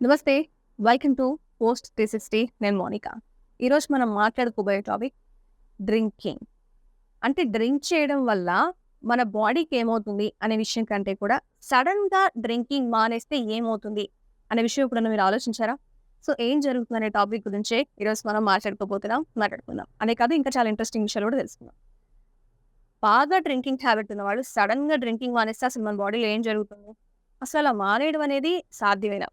నమస్తే welcome to post three sixty నేను మోనిక. ఈరోజు మనం మాట్లాడుకోబోయే టాపిక్ డ్రింకింగ్ అంటే డ్రింక్ చేయడం వల్ల మన బాడీకి ఏమవుతుంది అనే విషయం కంటే కూడా సడన్గా డ్రింకింగ్ మానేస్తే ఏమవుతుంది అనే విషయం ఇప్పుడు మీరు ఆలోచించారా? సో ఏం జరుగుతుంది అనే టాపిక్ గురించే ఈరోజు మనం మాట్లాడుకోబోతున్నాం మాట్లాడుకుందాం. అనే కాదు ఇంకా చాలా ఇంట్రెస్టింగ్ విషయాలు కూడా తెలుసుకుందాం. బాగా డ్రింకింగ్ హ్యాబిట్ ఉన్నవాడు సడన్గా డ్రింకింగ్ మానేస్తే అసలు మన బాడీలో ఏం జరుగుతుంది? అసలు అలా మానేయడం అనేది సాధ్యమేనా?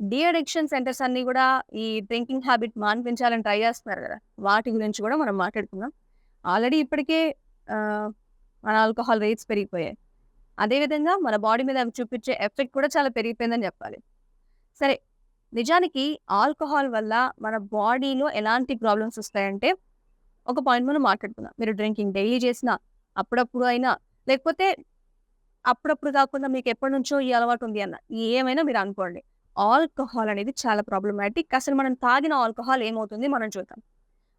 డి అడిక్షన్ సెంటర్స్ అన్ని కూడా ఈ డ్రింకింగ్ హ్యాబిట్ మాన్పించాలని ట్రై చేస్తున్నారు కదా. వాటి గురించి కూడా మనం మాట్లాడుకుందాం. ఆల్రెడీ ఇప్పటికే మన ఆల్కహాల్ రేట్స్ పెరిగిపోయాయి. అదేవిధంగా మన బాడీ మీద అవి చూపించే ఎఫెక్ట్ కూడా చాలా పెరిగిపోయిందని చెప్పాలి. సరే నిజానికి ఆల్కహాల్ వల్ల మన బాడీలో ఎలాంటి ప్రాబ్లమ్స్ వస్తాయంటే ఒక పాయింట్ మనం మాట్లాడుకుందాం. మీరు డ్రింకింగ్ డైలీ చేసినా అప్పుడప్పుడు అయినా లేకపోతే అప్పుడప్పుడు కాకుండా మీకు ఎప్పటి నుంచో ఈ అలవాటు ఉంది అన్న ఏమైనా మీరు అనుకోండి. ఆల్కహాల్ అనేది చాలా ప్రాబ్లమాటిక్. అసలు మనం తాగిన ఆల్కహాల్ ఏమవుతుంది మనం చూద్దాం.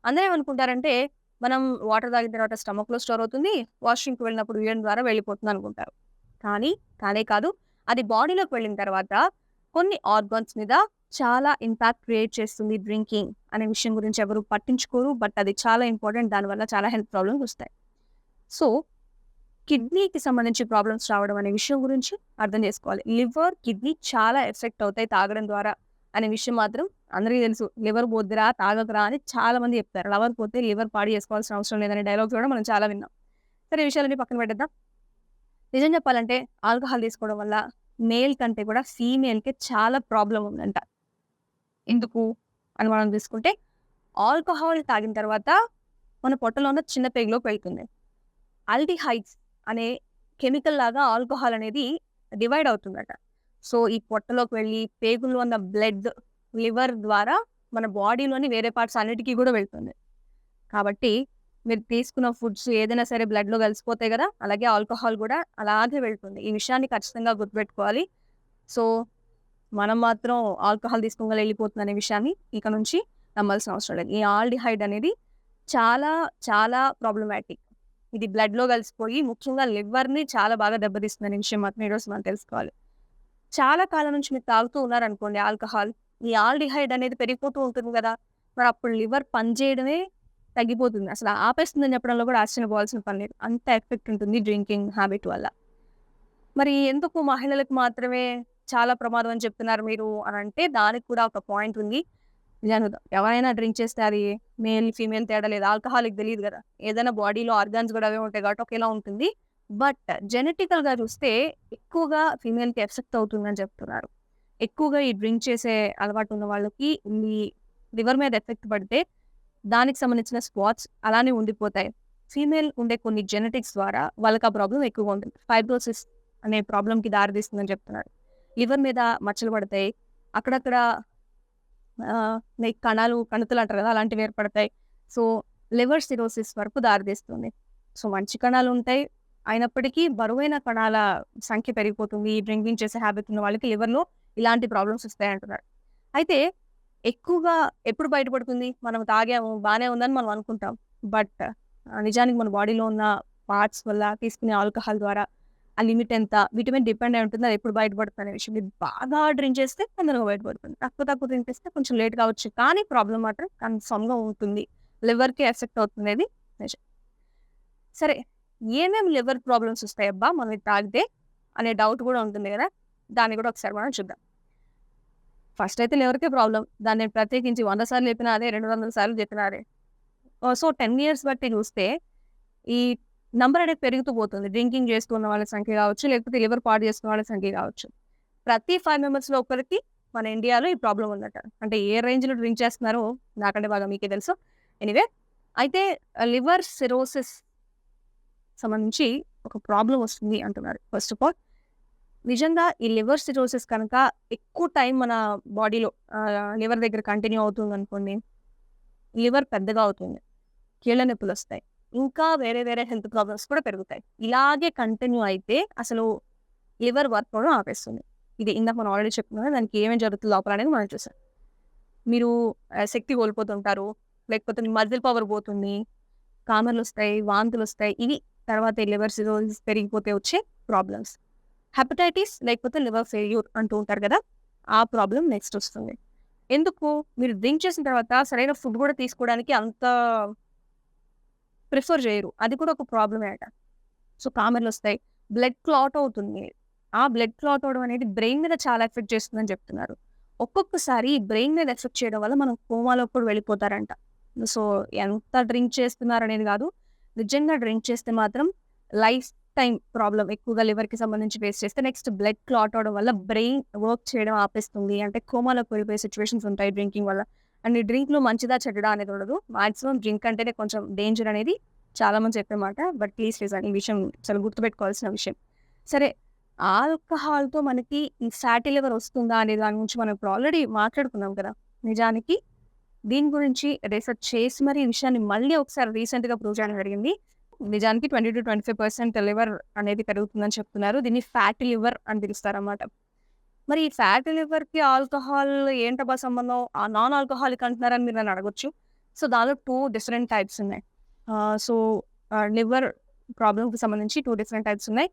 అందరూ ఏమనుకుంటారంటే మనం వాటర్ తాగిన తర్వాత స్టమక్లో స్టోర్ అవుతుంది వాష్రూమ్కి వెళ్ళినప్పుడు యూరిన్ ద్వారా వెళ్ళిపోతుంది అనుకుంటారు. కానీ కానే కాదు అది బాడీలోకి వెళ్ళిన తర్వాత కొన్ని ఆర్గాన్స్ మీద చాలా ఇంపాక్ట్ క్రియేట్ చేస్తుంది డ్రింకింగ్ అనే విషయం గురించి ఎవరు పట్టించుకోరు. బట్ అది చాలా ఇంపార్టెంట్ దానివల్ల చాలా హెల్త్ ప్రాబ్లమ్స్ వస్తాయి. సో కిడ్నీకి సంబంధించి ప్రాబ్లమ్స్ రావడం అనే విషయం గురించి అర్థం చేసుకోవాలి. లివర్ కిడ్నీ చాలా ఎఫెక్ట్ అవుతాయి తాగడం ద్వారా అనే విషయం మాత్రం అందరికీ తెలుసు. లివర్ పోద్దిరా తాగకరా అని చాలా మంది చెప్తారు. లవర్ పోతే లివర్ పాడి చేసుకోవాల్సిన అవసరం లేదనే డైలాగ్ కూడా మనం చాలా విన్నాం. సరే ఈ విషయాలన్నీ పక్కన పెట్టేద్దాం. నిజం చెప్పాలంటే ఆల్కహాల్ తీసుకోవడం వల్ల మేల్ కంటే కూడా ఫీమేల్కి చాలా ప్రాబ్లం ఉందంట. ఎందుకు? అని మనం తీసుకుంటే ఆల్కహాల్ తాగిన తర్వాత మన పొట్టలో ఉన్న చిన్న పెగులోకి వెళ్తుంది. ఆల్డిహైడ్స్ అనే కెమికల్ లాగా ఆల్కహాల్ అనేది డివైడ్ అవుతుందట. సో ఈ పొట్టలోకి వెళ్ళి పేగుల్లో ఉన్న బ్లడ్ లివర్ ద్వారా మన బాడీలోని వేరే పార్ట్స్ అన్నిటికీ కూడా వెళ్తుంది. కాబట్టి మీరు తీసుకున్న ఫుడ్స్ ఏదైనా సరే బ్లడ్లో కలిసిపోతాయి కదా అలాగే ఆల్కహాల్ కూడా అలాగే వెళ్తుంది. ఈ విషయాన్ని ఖచ్చితంగా గుర్తుపెట్టుకోవాలి. సో మనం మాత్రం ఆల్కహాల్ తీసుకోగల వెళ్ళిపోతుంది అనే విషయాన్ని ఇక నుంచి నమ్మాల్సిన అవసరం లేదు. ఈ ఆల్డిహైడ్ అనేది చాలా చాలా ప్రాబ్లమాటిక్ ఇది బ్లడ్లో కలిసిపోయి ముఖ్యంగా లివర్ని చాలా బాగా దెబ్బతీస్తుంది అనే విషయం మాత్రం ఈరోజు మనం తెలుసుకోవాలి. చాలా కాలం నుంచి మీరు తాగుతూ ఉన్నారనుకోండి ఆల్కహాల్ ఈ ఆల్డిహైడ్ అనేది పెరిగిపోతూ ఉంటుంది కదా మరి అప్పుడు లివర్ పనిచేయడమే తగ్గిపోతుంది. అసలు ఆపేస్తుందని చెప్పడంలో కూడా ఆశ్చర్యపోవాల్సిన పని లేదు. అంత ఎఫెక్ట్ ఉంటుంది డ్రింకింగ్ హ్యాబిట్ వల్ల. మరి ఎందుకు మహిళలకు మాత్రమే చాలా ప్రమాదం అని చెప్తున్నారు మీరు అని అంటే దానికి కూడా ఒక పాయింట్ ఉంది. నిజాను ఎవరైనా డ్రింక్ చేస్తే అది మేల్ ఫీమేల్ తేడా లేదు. ఆల్కహాలిక్ తెలియదు కదా. ఏదైనా బాడీలో ఆర్గాన్స్ కూడా అవే ఉంటాయి కాబట్టి ఒకేలా ఉంటుంది. బట్ జెనెటికల్గా చూస్తే ఎక్కువగా ఫీమేల్కి ఎఫెక్ట్ అవుతుందని చెప్తున్నారు. ఎక్కువగా ఈ డ్రింక్ చేసే అలవాటు ఉన్న వాళ్ళకి ఈ లివర్ మీద ఎఫెక్ట్ పడితే దానికి సంబంధించిన స్పాట్స్ అలానే ఉండిపోతాయి. ఫీమేల్ ఉండే కొన్ని జెనెటిక్స్ ద్వారా వాళ్ళకి ఆ ప్రాబ్లం ఎక్కువగా ఉంటుంది. ఫైబ్రోసిస్ అనే ప్రాబ్లంకి దారితీస్తుందని చెప్తున్నారు. లివర్ మీద మచ్చలు పడతాయి. అక్కడక్కడ లైక్ కణాలు కణుతులు అంటారు కదా అలాంటివి ఏర్పడతాయి. సో లివర్ సిరోసిస్ వరకు దారితీస్తుంది. సో మంచి కణాలు ఉంటాయి. అయినప్పటికీ బరువైన కణాల సంఖ్య పెరిగిపోతుంది. ఈ డ్రింకింగ్ చేసే హ్యాబిట్ ఉన్న వాళ్ళకి లివర్లో ఇలాంటి ప్రాబ్లమ్స్ వస్తాయి అంటున్నారు అయితే ఎక్కువగా ఎప్పుడు బయటపడుతుంది? మనం తాగాము బాగానే ఉందని మనం అనుకుంటాం. బట్ నిజానికి మన బాడీలో ఉన్న పార్ట్స్ వల్ల తీసుకునే ఆల్కహాల్ ద్వారా ఆ లిమిట్ ఎంత? వీటి మీద డిపెండ్ అయి ఉంటుంది? అది ఎప్పుడు బయటపడుతుంది అనే విషయం. మీరు బాగా డ్రింక్ చేస్తే తొందరగా బయటపడుతుంది. తక్కువ తక్కువ డ్రింక్ చేస్తే కొంచెం లేట్ కావచ్చు. కానీ ప్రాబ్లం మాత్రం కన్ఫర్మ్గా ఉంటుంది. లివర్కి ఎఫెక్ట్ అవుతుంది అది నిజం. సరే ఏమేమి లివర్ ప్రాబ్లమ్స్ వస్తాయి అబ్బా? మనం తాగితే అనే డౌట్ కూడా ఉంటుంది కదా? దాన్ని కూడా ఒకసారి మనం చూద్దాం. ఫస్ట్ అయితే లివర్కే ప్రాబ్లం దాన్ని నేను ప్రత్యేకించి వంద సార్లు చెప్పినా అదే రెండు వందల సార్లు చెప్పినా అదే సో టెన్ ఇయర్స్ బట్టి చూస్తే ఈ నంబర్ అనేది పెరుగుతూ పోతుంది. డ్రింకింగ్ చేసుకున్న వాళ్ళ సంఖ్య కావచ్చు లేకపోతే లివర్ పాడు చేసుకున్న వాళ్ళ సంఖ్య కావచ్చు. ప్రతి ఫైవ్ మెంబర్స్లో ఒకరికి మన ఇండియాలో ఈ ప్రాబ్లం ఉందట. అంటే ఏ రేంజ్లో డ్రింక్ చేస్తున్నారో నాకంటే బాగా మీకే తెలుసు. ఎనీవే అయితే లివర్ సిరోసిస్ సంబంధించి ఒక ప్రాబ్లం వస్తుంది అంటున్నారు. ఫస్ట్ ఆఫ్ ఆల్ నిజంగా ఈ లివర్ సిరోసిస్ కనుక ఎక్కువ టైం మన బాడీలో లివర్ దగ్గర కంటిన్యూ అవుతుంది అనుకోండి లివర్ పెద్దగా అవుతుంది. కీళ్ళ నొప్పులు వస్తాయి. ఇంకా వేరే వేరే హెల్త్ ప్రాబ్లమ్స్ కూడా పెరుగుతాయి. ఇలాగే కంటిన్యూ అయితే అసలు లివర్ వర్క్ కూడా ఆపేస్తుంది. ఇది ఇందాక మనం ఆల్రెడీ చెప్పుకున్నాం దానికి ఏమేమి జరుగుతుంది లోపల అనేది మనం చూసాం. మీరు శక్తి కోల్పోతుంటారు లేకపోతే మజిల్ పవర్ పోతుంది కామర్లు వస్తాయి వాంతులు వస్తాయి ఇవి తర్వాత లివర్ సిరోసిస్ పెరిగిపోతే వచ్చే ప్రాబ్లమ్స్. హెపటైటిస్ లేకపోతే లివర్ ఫెయిల్యూర్ అంటూ ఉంటారు కదా ఆ ప్రాబ్లం నెక్స్ట్ వస్తుంది. ఎందుకు? మీరు డ్రింక్ చేసిన తర్వాత సరైన ఫుడ్ కూడా తీసుకోవడానికి అంత ప్రిఫర్ చేయరు. అది కూడా ఒక ప్రాబ్లమే అట సో కామెర్లు వస్తాయి. బ్లడ్ క్లాట్ అవుతుంది. ఆ బ్లడ్ క్లాట్ అవడం అనేది బ్రెయిన్ మీద చాలా ఎఫెక్ట్ చేస్తుందని చెప్తున్నారు. ఒక్కొక్కసారి బ్రెయిన్ మీద ఎఫెక్ట్ చేయడం వల్ల మనం కోమాలో కూడా వెళ్ళిపోతారంట. సో ఎంత డ్రింక్ చేస్తున్నారు అనేది కాదు. నిజంగా డ్రింక్ చేస్తే మాత్రం లైఫ్ టైం ప్రాబ్లం ఎక్కువగా లివర్కి సంబంధించి ఫేస్ చేస్తే నెక్స్ట్ బ్లడ్ క్లాట్ అవడం వల్ల బ్రెయిన్ వర్క్ చేయడం ఆపేస్తుంది. అంటే కోమాలో వెళ్ళిపోయే సిచ్యువేషన్స్ ఉంటాయి డ్రింకింగ్ వల్ల. అండ్ ఈ డ్రింక్లో మంచిదా చెడ్డా అనేది ఉండదు. మాక్సిమం డ్రింక్ అంటేనే కొంచెం డేంజర్ అనేది చాలా మంది చెప్పే మాట బట్ ప్లీజ్ ప్లీజ్ ఈ విషయం చాలా గుర్తుపెట్టుకోవాల్సిన విషయం. సరే ఆల్కహాల్తో మనకి ఈ ఫ్యాటీ లివర్ వస్తుందా అనే దాని గురించి మనం ఇప్పుడు ఆల్రెడీ మాట్లాడుకున్నాం కదా. నిజానికి దీని గురించి రీసెర్చ్ చేసి మరి ఈ విషయాన్ని మళ్ళీ ఒకసారి రీసెంట్గా ప్రూవ్ చేయడం జరిగింది నిజానికి twenty to twenty five percent liver అనేది పెరుగుతుందని చెప్తున్నారు. దీన్ని ఫ్యాటీ లివర్ అని పిలుస్తారన్నమాట. మరి ఈ ఫ్యాటీ లివర్కి ఆల్కహాల్ ఏంటబ్బా సంబంధం? ఆ నాన్ ఆల్కహాలిక్ అంటున్నారని మీరు నన్ను అడగొచ్చు. సో దానిలో టూ డిఫరెంట్ టైప్స్ ఉన్నాయి. సో లివర్ ప్రాబ్లంకి సంబంధించి టూ డిఫరెంట్ టైప్స్ ఉన్నాయి.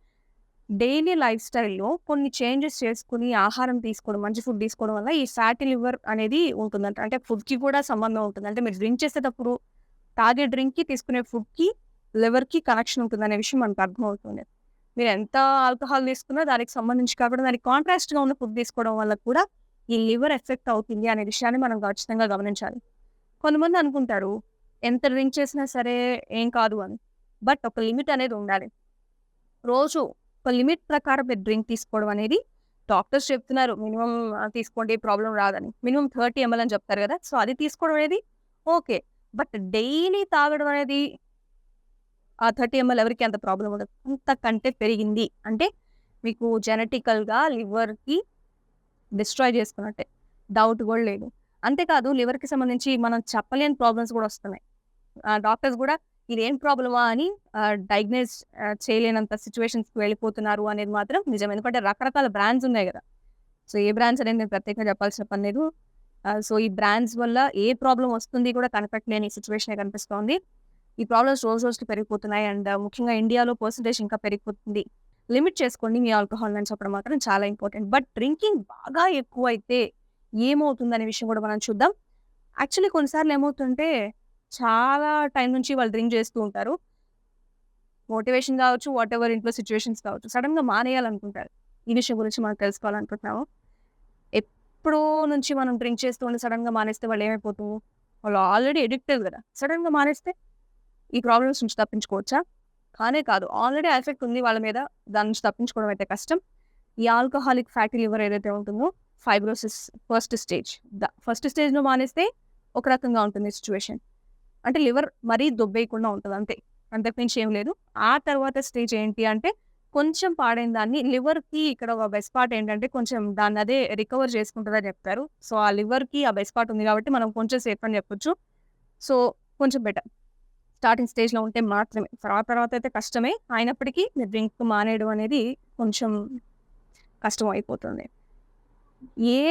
డైలీ లైఫ్ స్టైల్లో కొన్ని చేంజెస్ చేసుకుని ఆహారం తీసుకోవడం మంచి ఫుడ్ తీసుకోవడం వల్ల ఈ ఫ్యాటీ లివర్ అనేది ఉంటుందంట. అంటే ఫుడ్కి కూడా సంబంధం ఉంటుంది. అంటే మీరు డ్రింక్ చేసేటప్పుడు తాగే డ్రింక్కి తీసుకునే ఫుడ్కి లివర్కి కనెక్షన్ ఉంటుంది అనే విషయం మనకు అర్థమవుతుంది. మీరు ఎంత ఆల్కహాల్ తీసుకున్నా దానికి సంబంధించి కాకుండా దానికి కాంట్రాస్ట్గా ఉన్న ఫుడ్ తీసుకోవడం వల్ల కూడా ఈ లివర్ ఎఫెక్ట్ అవుతుంది అనే విషయాన్ని మనం ఖచ్చితంగా గమనించాలి. కొంతమంది అనుకుంటారు ఎంత డ్రింక్ చేసినా సరే ఏం కాదు అని. బట్ ఒక లిమిట్ అనేది ఉండాలి. రోజు ఒక లిమిట్ ప్రకారం మీరు డ్రింక్ తీసుకోవడం అనేది డాక్టర్స్ చెప్తున్నారు మినిమం తీసుకోండి ప్రాబ్లం రాదని. మినిమం థర్టీ ఎంఎల్ అని చెప్తారు కదా సో అది తీసుకోవడం అనేది ఓకే. బట్ డైలీ తాగడం అనేది ఆ థర్టీ ఎంఎల్ ఎవరికి అంత ప్రాబ్లం ఉండదు. అంతకంటే పెరిగింది. అంటే మీకు జెనెటికల్గా లివర్కి డిస్ట్రాయ్ చేసుకున్నట్టే. డౌట్ కూడా లేదు. అంతేకాదు లివర్కి సంబంధించి మనం చెప్పలేని ప్రాబ్లమ్స్ కూడా వస్తున్నాయి. డాక్టర్స్ కూడా ఇదేం ప్రాబ్లమా అని డయాగ్నైజ్ చేయలేనంత సిచ్యువేషన్స్కి వెళ్ళిపోతున్నారు అనేది మాత్రం నిజం ఎందుకంటే రకరకాల బ్రాండ్స్ ఉన్నాయి కదా. సో ఏ బ్రాండ్స్ అనేది నేను ప్రత్యేకంగా చెప్పాల్సిన పని లేదు. సో ఈ బ్రాండ్స్ వల్ల ఏ ప్రాబ్లం వస్తుంది కూడా కనపెట్టలేని సిచ్యువేషన్ కనిపిస్తోంది. ఈ ప్రాబ్లమ్స్ రోజు రోజుకి పెరిగిపోతున్నాయి. అండ్ ముఖ్యంగా ఇండియాలో పర్సంటేజ్ ఇంకా పెరిగిపోతుంది. లిమిట్ చేసుకోండి. మీ ఆల్కహాల్ అని చెప్పడం మాత్రం చాలా ఇంపార్టెంట్. బట్ డ్రింకింగ్ బాగా ఎక్కువ అయితే ఏమవుతుంది అనే విషయం కూడా మనం చూద్దాం. యాక్చువల్లీ కొన్నిసార్లు ఏమవుతుంటే చాలా టైం నుంచి వాళ్ళు డ్రింక్ చేస్తూ ఉంటారు. మోటివేషన్ కావచ్చు వాట్ ఎవర్ ఇంట్లో సిచ్యువేషన్స్ కావచ్చు సడన్గా మానేయాలనుకుంటారు. ఈ విషయం గురించి మనం తెలుసుకోవాలనుకుంటున్నాము. ఎప్పుడో నుంచి మనం డ్రింక్ చేస్తూ ఉండి సడన్గా మానేస్తే వాళ్ళు ఏమైపోతాము వాళ్ళు ఆల్రెడీ ఎడిక్టెడ్ కదా. సడన్గా మానేస్తే ఈ ప్రాబ్లమ్స్ నుంచి తప్పించుకోవచ్చా? కానే కాదు. ఆల్రెడీ ఎఫెక్ట్ ఉంది వాళ్ళ మీద. దాని నుంచి తప్పించుకోవడం అయితే కష్టం. ఈ ఆల్కహాలిక్ ఫ్యాటీ లివర్ ఏదైతే ఉంటుందో fibrosis first stage the first స్టేజ్లో మానేస్తే ఒక రకంగా ఉంటుంది సిచ్యువేషన్ అంటే లివర్ మరీ దొబ్బేయకుండా ఉంటుంది అంతే. అంతకుమించి ఏం లేదు. ఆ తర్వాత స్టేజ్ ఏంటి అంటే కొంచెం పాడైన దాన్ని లివర్కి ఇక్కడ ఒక బెస్ట్ పార్ట్ ఏంటంటే కొంచెం దాన్ని అదే రికవర్ చేసుకుంటుందని చెప్తారు. సో ఆ లివర్కి ఆ బెస్ట్ పార్ట్ ఉంది కాబట్టి మనం కొంచెం సేఫ్ అని చెప్పొచ్చు. సో కొంచెం బెటర్ స్టార్టింగ్ స్టేజ్లో ఉంటే మాత్రమే. తర్వాత తర్వాత అయితే కష్టమే. అయినప్పటికీ మీరు డ్రింక్ మానేయడం అనేది కొంచెం కష్టం అయిపోతుంది. ఏ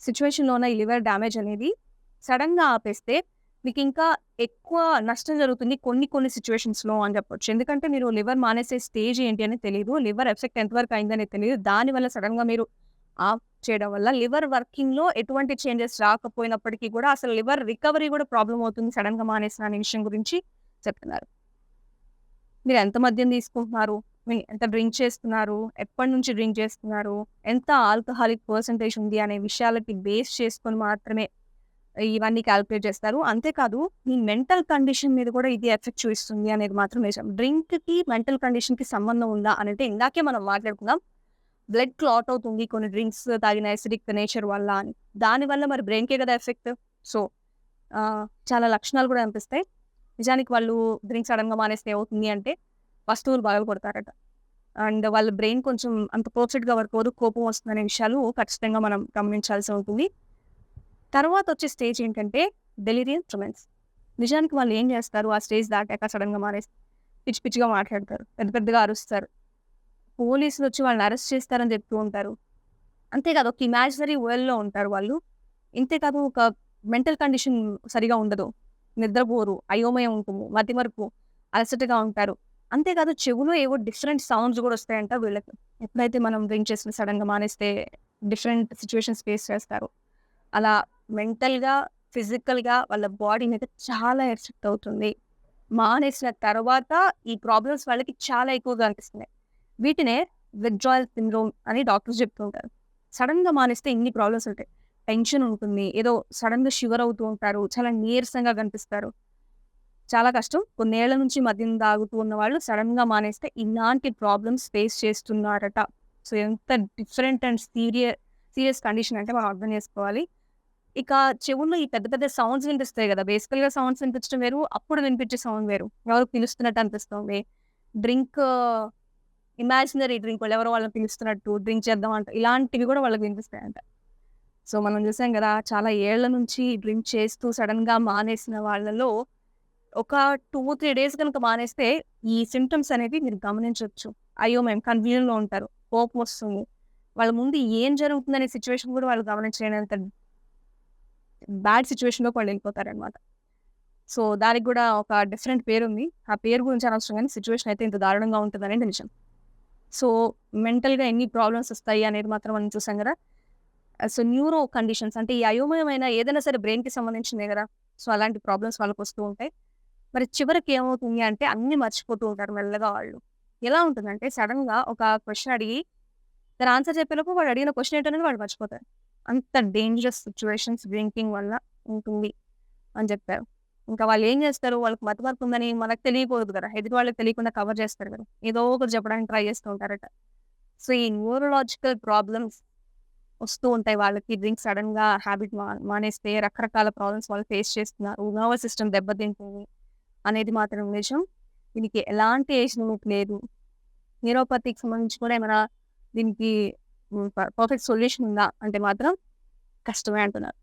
సిచ్యువేషన్లోన ఈ లివర్ డ్యామేజ్ అనేది సడన్గా ఆపేస్తే మీకు ఇంకా ఎక్కువ నష్టం జరుగుతుంది కొన్ని కొన్ని సిచ్యువేషన్స్లో అని చెప్పొచ్చు. ఎందుకంటే మీరు లివర్ మానేసే స్టేజ్ ఏంటి అని తెలియదు లివర్ ఎఫెక్ట్ ఎంతవరకు అయిందని తెలియదు దానివల్ల సడన్గా మీరు చేయడం వల్ల లివర్ వర్కింగ్లో ఎటువంటి చేంజెస్ రాకపోయినప్పటికీ కూడా అసలు లివర్ రికవరీ కూడా ప్రాబ్లం అవుతుంది. సడన్గా మానేసిన అనే విషయం గురించి చెప్తున్నారు. మీరు ఎంత మద్యం తీసుకుంటున్నారు? ఎంత డ్రింక్ చేస్తున్నారు? ఎప్పటి నుంచి డ్రింక్ చేస్తున్నారు? ఎంత ఆల్కహాలిక్ పర్సంటేజ్ ఉంది అనే విషయాలకి బేస్ చేసుకొని మాత్రమే ఇవన్నీ క్యాలిక్యులేట్ చేస్తారు. అంతేకాదు మీ మెంటల్ కండిషన్ మీద కూడా ఇది ఎఫెక్ట్ చూపిస్తుంది అనేది మాత్రం డ్రింక్ డ్రింక్కి మెంటల్ కండిషన్కి సంబంధం ఉందా అని అంటే ఇందాకే మనం మాట్లాడుకుందాం బ్లడ్ క్లాట్ అవుతుంది కొన్ని డ్రింక్స్ తాగిన ఎసిడిక్ నేచర్ వల్ల అని. దానివల్ల మరి బ్రెయిన్కే కదా ఎఫెక్ట్ సో చాలా లక్షణాలు కూడా అనిపిస్తాయి. నిజానికి వాళ్ళు డ్రింక్స్ సడన్గా మానేస్తే ఏమవుతుంది అంటే వస్తువులు బాగా కొడతారట. అండ్ వాళ్ళ బ్రెయిన్ కొంచెం అంత పర్ఫెక్ట్గా వర్క్ అవ్వదు కోపం వస్తుందనే విషయాలు ఖచ్చితంగా మనం గమనించాల్సి ఉంటుంది. తర్వాత వచ్చే స్టేజ్ ఏంటంటే డెలిరియన్ ట్రమెన్స్ నిజానికి వాళ్ళు ఏం చేస్తారు? ఆ స్టేజ్ దాటాక సడన్గా మారేసి పిచ్చి పిచ్చిగా మాట్లాడతారు. పెద్ద పెద్దగా అరుస్తారు. పోలీసులు వచ్చి వాళ్ళని అరెస్ట్ చేస్తారని చెప్తూ ఉంటారు. అంతేకాదు ఒక ఇమాజినరీ వరల్డ్లో ఉంటారు వాళ్ళు. ఇంతేకాదు ఒక మెంటల్ కండిషన్ సరిగా ఉండదు. నిద్రపోరు అయోమయం ఉంటుంది మతి మరుపు అలసటగా ఉంటారు. అంతేకాదు చెవులో ఏవో డిఫరెంట్ సౌండ్స్ కూడా వస్తాయంట వీళ్ళకి. ఎప్పుడైతే మనం డ్రింక్ చేసిన సడన్గా మానేస్తే డిఫరెంట్ సిచ్యువేషన్స్ ఫేస్ చేస్తారు. అలా మెంటల్గా ఫిజికల్గా వాళ్ళ బాడీ మీద చాలా ఎఫెక్ట్ అవుతుంది. మానేసిన తర్వాత ఈ ప్రాబ్లమ్స్ వాళ్ళకి చాలా ఎక్కువగా అనిపిస్తున్నాయి. వీటినే విత్డ్రాయల్ సిండ్రోమ్ అని డాక్టర్స్ చెప్తుంటారు సడన్గా మానేస్తే ఇన్ని ప్రాబ్లమ్స్ ఉంటాయి. టెన్షన్ ఉంటుంది. ఏదో సడన్గా షివర్ అవుతూ ఉంటారు. చాలా నీరసంగా కనిపిస్తారు. చాలా కష్టం. కొన్నేళ్ళ నుంచి మద్యం తాగుతూ ఉన్న వాళ్ళు సడన్గా మానేస్తే ఇలాంటి ప్రాబ్లమ్స్ ఫేస్ చేస్తున్నారట. సో ఎంత different and serious serious condition అంటే మనం అర్థం చేసుకోవాలి. ఇక చెవుల్లో ఈ పెద్ద పెద్ద సౌండ్స్ వినిపిస్తాయి కదా. బేసికల్గా సౌండ్స్ వినిపించడం వేరు. అప్పుడు వినిపించే సౌండ్ వేరు. ఎవరు పిలుస్తున్నట్టు అనిపిస్తుంది? డ్రింక్ ఇమాజినరీ డ్రింక్ వాళ్ళు ఎవరో వాళ్ళని పిలుస్తున్నట్టు డ్రింక్ చేద్దాం అంట. ఇలాంటివి కూడా వాళ్ళకి వినిపిస్తాయంట. సో మనం చూసాం కదా చాలా ఏళ్ళ నుంచి డ్రింక్ చేస్తూ సడన్గా మానేసిన వాళ్ళలో ఒక టూ త్రీ డేస్ కనుక మానేస్తే ఈ సిమ్టమ్స్ అనేది మీరు గమనించవచ్చు అయ్యో మేము కన్వీనియంలో ఉంటారు. కోపం వస్తుంది. వాళ్ళ ముందు ఏం జరుగుతుందనే సిచ్యువేషన్ కూడా వాళ్ళు గమనించలేనంత బ్యాడ్ సిచ్యువేషన్లోకి వాళ్ళు వెళ్ళిపోతారనమాట సో దానికి కూడా ఒక డిఫరెంట్ పేరు ఉంది ఆ పేరు గురించి అనవసరం కానీ సిచ్యువేషన్ అయితే ఇంత దారుణంగా ఉంటుందనే నిజం. సో మెంటల్గా ఎన్ని ప్రాబ్లమ్స్ వస్తాయి అనేది మాత్రం మనం చూసాం కదా. సో న్యూరో కండిషన్స్ అంటే ఈ అయోమయమైన ఏదైనా సరే బ్రెయిన్కి సంబంధించినవి కదా. సో అలాంటి ప్రాబ్లమ్స్ వాళ్ళకి వస్తూ ఉంటాయి. మరి చివరికి ఏమవుతుంది అంటే అన్ని మర్చిపోతూ ఉంటారు మెల్లగా వాళ్ళు. ఎలా ఉంటుందంటే సడన్గా ఒక క్వశ్చన్ అడిగి దాని ఆన్సర్ చెప్పేలోపు వాడు అడిగిన క్వశ్చన్ ఏంటనేది వాడు మర్చిపోతారు. అంత డేంజరస్ సిచ్యువేషన్స్ డ్రింకింగ్ వల్ల ఉంటుంది అని చెప్పారు. ఇంకా వాళ్ళు ఏం చేస్తారు? వాళ్ళకి మతమర్పు ఉందని మనకు తెలియకూడదు కదా. ఎదుటి వాళ్ళకి తెలియకుండా కవర్ చేస్తారు కదా. ఏదో ఒకటి చెప్పడానికి ట్రై చేస్తూ ఉంటారట. సో ఈ న్యూరలాజికల్ ప్రాబ్లమ్స్ వస్తూ ఉంటాయి వాళ్ళకి. డ్రింక్ సడన్గా హ్యాబిట్ మా మానేస్తే రకరకాల ప్రాబ్లమ్స్ వాళ్ళు ఫేస్ చేస్తున్నారు. నర్వస్ సిస్టమ్ దెబ్బతింటుంది అనేది మాత్రం నిజం. దీనికి ఎలాంటి ఏజ్ లిమిట్ లేదు. న్యూరోపతికి సంబంధించి కూడా ఏమైనా దీనికి పర్ఫెక్ట్ సొల్యూషన్ ఉందా? అంటే మాత్రం కష్టమే అంటున్నారు.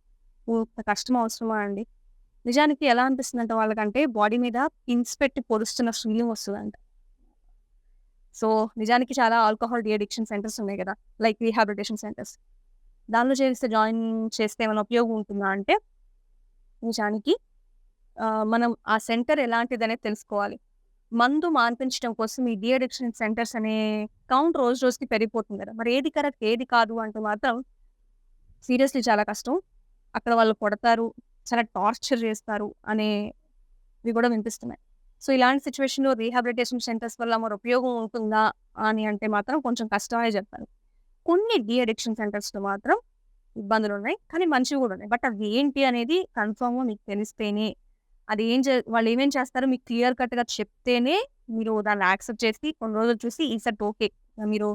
కష్టం అవసరమా అండి? నిజానికి ఎలా అనిపిస్తుందంటే వాళ్ళకంటే బాడీ మీద పిన్స్ పెట్టి పొడుస్తున్న ఫీలింగ్ వస్తుందంట. సో నిజానికి చాలా ఆల్కహాల్ డిఅడిక్షన్ సెంటర్స్ ఉన్నాయి కదా లైక్ రీహాబిలిటేషన్ సెంటర్స్. దానిలో చేస్తే జాయిన్ చేస్తే ఏమైనా ఉపయోగం ఉంటుందా అంటే నిజానికి మనం ఆ సెంటర్ ఎలాంటిది అనేది తెలుసుకోవాలి. మందు మాన్పించడం కోసం ఈ డిఅడిక్షన్ సెంటర్స్ అనే కౌంట్ రోజు రోజుకి పెరిగిపోతుంది కదా. మరి ఏది కరెక్ట్ ఏది కాదు అంటే మాత్రం సీరియస్లీ చాలా కష్టం. అక్కడ వాళ్ళు కొడతారు చాలా టార్చర్ చేస్తారు అనేవి కూడా వినిపిస్తున్నాయి. సో ఇలాంటి సిచ్యువేషన్లో రీహాబిలిటేషన్ సెంటర్స్ వల్ల మరి ఉపయోగం ఉంటుందా అని అంటే మాత్రం కొంచెం కష్టమే చెప్తాను కొన్ని డిఅడిక్షన్ సెంటర్స్లో మాత్రం ఇబ్బందులు ఉన్నాయి కానీ మంచివి కూడా ఉన్నాయి. బట్ అవి ఏంటి అనేది కన్ఫామ్గా మీకు తెలిస్తేనే అది ఏం చే వాళ్ళు ఏమేం చేస్తారో మీకు క్లియర్ కట్గా చెప్తేనే మీరు దాన్ని యాక్సెప్ట్ చేసి కొన్ని రోజులు చూసి ఈ సెట్ ఓకే. మీరు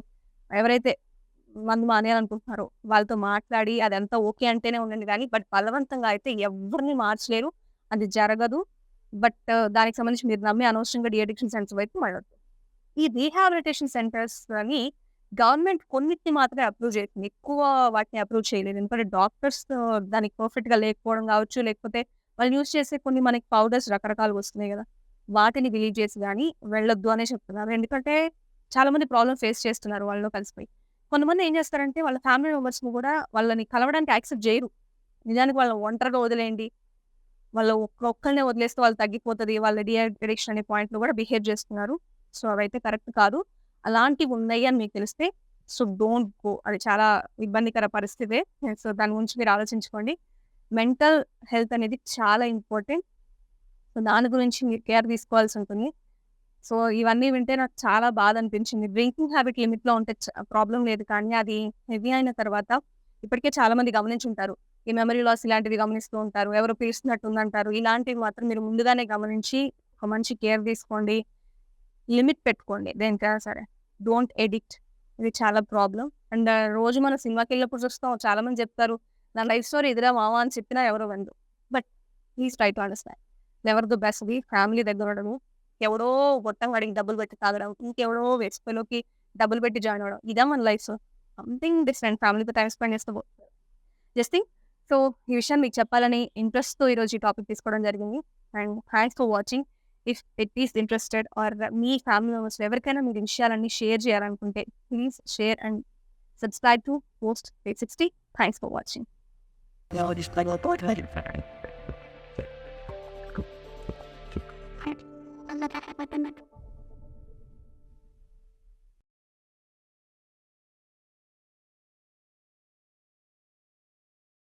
ఎవరైతే మందు మానేయాలనుకుంటున్నారు వాళ్ళతో మాట్లాడి అదంతా ఓకే అంటేనే ఉండండి. కానీ బట్ బలవంతంగా అయితే ఎవరిని మార్చలేరు. అది జరగదు. బట్ దానికి సంబంధించి మీరు నమ్మి అనవసరంగా డిఎడిక్షన్ సెంటర్స్ వైపు మళ్ళొద్దు. ఈ రీహాబిలిటేషన్ సెంటర్స్ అని గవర్నమెంట్ కొన్నిటిని మాత్రమే అప్రూవ్ చేస్తుంది ఎక్కువ వాటిని అప్రూవ్ చేయలేదు. ఎందుకంటే డాక్టర్స్ దానికి పర్ఫెక్ట్గా లేకపోవడం కావచ్చు లేకపోతే వాళ్ళు యూజ్ చేసే కొన్ని మనకి పౌడర్స్ రకరకాలు వస్తున్నాయి కదా. వాటిని రిలీజ్ చేసి కానీ వెళ్ళొద్దు అనే చెప్తున్నారు. ఎందుకంటే చాలా మంది ప్రాబ్లమ్ ఫేస్ చేస్తున్నారు వాళ్ళలో కలిసిపోయి. కొంతమంది ఏం చేస్తారంటే వాళ్ళ ఫ్యామిలీ మెంబర్స్ని కూడా వాళ్ళని కలవడానికి యాక్సెప్ట్ చేయరు. నిజానికి వాళ్ళని ఒంటరిగా వదిలేయండి. వాళ్ళు ఒక్క ఒక్కరినే వదిలేస్తే వాళ్ళు తగ్గిపోతుంది వాళ్ళ డిఅడిక్షన్ అనే పాయింట్లో కూడా బిహేవ్ చేస్తున్నారు. సో అవైతే కరెక్ట్ కాదు. అలాంటివి ఉన్నాయి అని మీకు తెలిస్తే సో డోంట్ గో అది చాలా ఇబ్బందికర పరిస్థితే. సో దాని గురించి మీరు ఆలోచించుకోండి. మెంటల్ హెల్త్ అనేది చాలా ఇంపార్టెంట్ సో దాని గురించి మీరు కేర్ తీసుకోవాల్సి ఉంటుంది. సో ఇవన్నీ వింటే నాకు చాలా బాధ అనిపించింది డ్రింకింగ్ హ్యాబిట్ లిమిట్లో ఉంటే ప్రాబ్లం లేదు కానీ అది హెవీ అయిన తర్వాత ఇప్పటికే చాలా మంది గమనించుంటారు. ఈ మెమరీ లాస్ ఇలాంటివి గమనిస్తూ ఉంటారు. ఎవరు పీల్చినట్టు ఉందంటారు ఇలాంటివి మాత్రం మీరు ముందుగానే గమనించి ఒక మంచి కేర్ తీసుకోండి. లిమిట్ పెట్టుకోండి దేనికైనా సరే. Don't addict. ఇది చాలా ప్రాబ్లం. అండ్ రోజు మనం సినిమాకి వెళ్ళినప్పుడు చూస్తాం. చాలా మంది చెప్తారు నా లైఫ్ స్టోరీ ఎదురా మావా అని చెప్పినా ఎవరు వందు but please try to understand. Ever the best? The family దగ్గర ఉండడం ఎవడో గొట్టం వాడికి డబ్బులు పెట్టి తాగడం ఇంకెవడో వెస్ట్లోకి డబ్బులు పెట్టి జాయిన్ అవ్వడం ఇదే మన లైఫ్. Something different. ఫ్యామిలీతో టైం స్పెండ్ చేస్తూ జస్ట్ థింగ్. సో ఈ విషయం మీకు చెప్పాలని ఇంట్రెస్ట్తో ఈరోజు ఈ టాపిక్ తీసుకోవడం జరిగింది. And thanks for watching. If it is interested or me family members ఎవరికైనా మీరు విషయాలన్నీ షేర్ చేయాలనుకుంటే please share and subscribe to post eight sixty. Thanks for watching. まかまたまた。